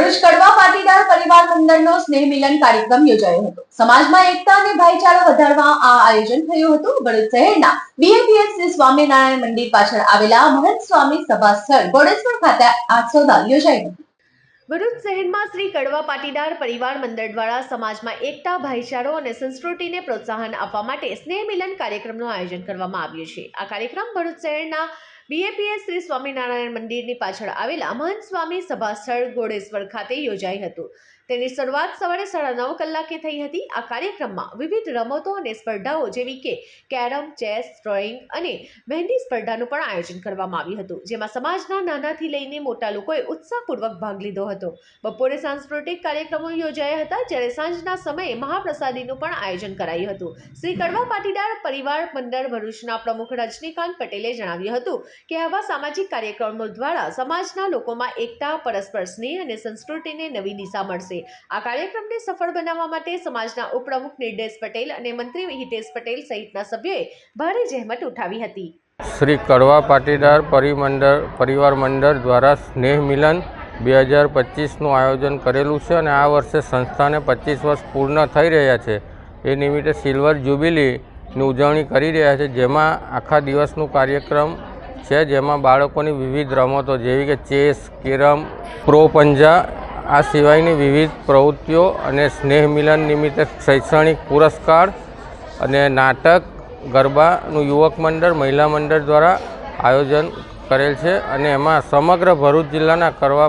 અને ભાઈચારો વધારવા ભરૂચ શહેરના સ્વામિનારાયણ મંદિર પાછળ આવેલા મહંત સ્વામી સભા ગોડેશ્વર ખાતે આ સોદા ભરૂચ શહેરમાં શ્રી કડવા પાટીદાર પરિવાર મંડળ દ્વારા સમાજમાં એકતા, ભાઈચારો અને સંસ્કૃતિને પ્રોત્સાહન આપવા માટે સ્નેહ મિલન કાર્યક્રમનું આયોજન કરવામાં આવ્યું છે. આ કાર્યક્રમ ભરૂચ શહેરના બીએપીએસ શ્રી સ્વામિનારાયણ મંદિરની પાછળ આવેલા મહંત સ્વામી સભાસ્થળ ઘોડેશ્વર ખાતે યોજાઈ હતું. તેની શરૂઆત સવારે સાડા નવ કલાકે થઈ હતી. આ કાર્યક્રમમાં વિવિધ રમતો અને સ્પર્ધાઓ જેવી કે કેરમ, ચેસ ડ્રોઈંગ અને મહેંદી સ્પર્ધાનું પણ આયોજન કરવામાં આવ્યું હતું, જેમાં સમાજના નાનાથી લઈને મોટા લોકોએ ઉત્સાહપૂર્વક ભાગ લીધો હતો. બપોરે સાંસ્કૃતિક કાર્યક્રમો યોજાયા હતા, જ્યારે સાંજના સમયે મહાપ્રસાદીનું પણ આયોજન કરાયું હતું. શ્રી કડવા પાટીદાર પરિવાર મંડળ ભરૂચના પ્રમુખ રજનીકાંત પટેલે જણાવ્યું હતું કે આવા સામાજિક કાર્યક્રમો દ્વારા સમાજના લોકોમાં એકતા, પરસ્પર સ્નેહ અને સંસ્કૃતિને નવી દિશા મળશે. આ કાર્યક્રમને સફળ બનાવવા માટે સમાજના ઉપપ્રમુખ નિર્દેશ પટેલ અને મંત્રી હિતેશ પટેલ સહિતના સભ્યોએ ભારે જહેમત ઉઠાવી હતી. શ્રી કડવા પાટીદાર પરિમંડળ, પરિવાર મંડળ દ્વારા સ્નેહ મિલન બે હજાર પચીસનું આયોજન કરેલું છે અને આ વર્ષે સંસ્થાને પચીસ વર્ષ પૂર્ણ થઈ રહ્યા છે. એ નિમિત્તે સિલ્વર જ્યુબિલીની ઉજવણી કરી રહ્યા છે, જેમાં આખા દિવસનું કાર્યક્રમ છે, જેમાં બાળકોની વિવિધ રમતો જેવી કે ચેસ, કેરમ, પ્રો, પંજા, આ સિવાયની વિવિધ પ્રવૃત્તિઓ અને સ્નેહ મિલન નિમિત્તે શૈક્ષણિક પુરસ્કાર અને નાટક ગરબાનું યુવક મંડળ, મહિલા મંડળ દ્વારા આયોજન કરેલ છે અને એમાં સમગ્ર ભરૂચ જિલ્લાના કરવા